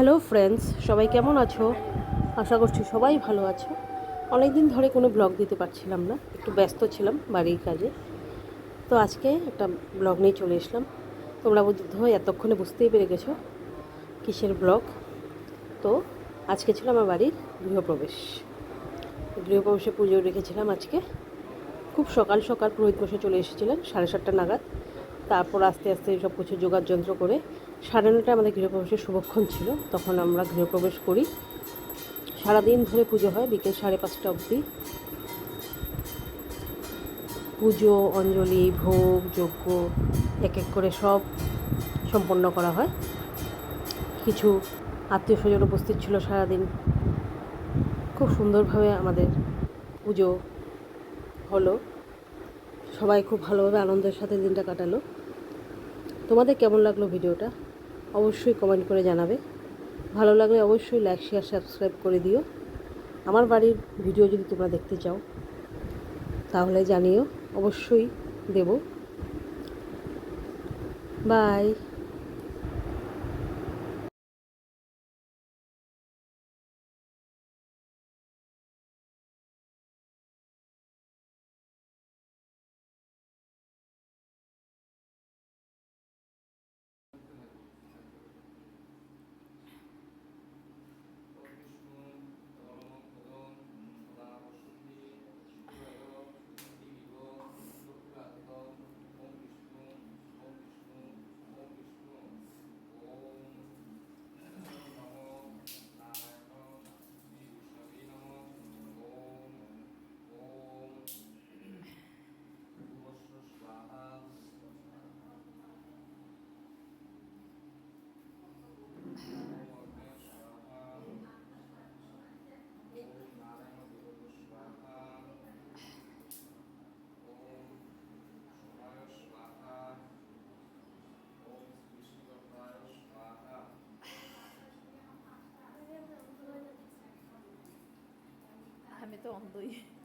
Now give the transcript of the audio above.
Hello friends সবাই কেমন আছো? আশা করছি সবাই ভালো আছো। অনেক দিন ধরে কোনো ব্লগ দিতে পারছিলাম না। একটু ব্যস্ত ছিলাম বাড়ির কাজে। তো আজকে একটা ব্লগ নিয়ে চলে এসলাম। তোমরা বুদ্ধ এতক্ষণে বুঝতেই পেরে গেছো কিসের ব্লগ তো আজকে ছিল আমার বাড়ির গৃহপ্রবেশ। গৃহপ্রবেশে পুজো রেখেছিলাম আজকে। খুব সকাল সকাল পুরোহিত বসে চলে এসেছিলেন, সাড়ে সাতটা নাগাদ। তারপর আস্তে আস্তে সব কিছু যোগাড় যন্ত্র করে সাড়ে নটায় আমাদের গৃহপ্রবেশের শুভক্ষণ ছিল। তখন আমরা গৃহপ্রবেশ করি। সারাদিন ধরে পুজো হয়, বিকেল সাড়ে পাঁচটা অবধি। পুজো, অঞ্জলি, ভোগ, যজ্ঞ, এক এক করে সব সম্পন্ন করা হয়। কিছু আত্মীয় স্বজন উপস্থিত ছিল সারাদিন। খুব সুন্দরভাবে আমাদের পুজো হলো। সবাই খুব ভালোভাবে আনন্দের সাথে দিনটা কাটালো। তোমাদের কেমন লাগল ভিডিওটা? অবশ্যই কমেন্ট করে জানাবে। ভালো লাগলে অবশ্যই লাইক শেয়ার সাবস্ক্রাইব করে দিও। আমার বাড়ির ভিডিও যদি তোমরা দেখতে চাও, তাহলে জানিও। অবশ্যই দেব। বাই 没那么多耶。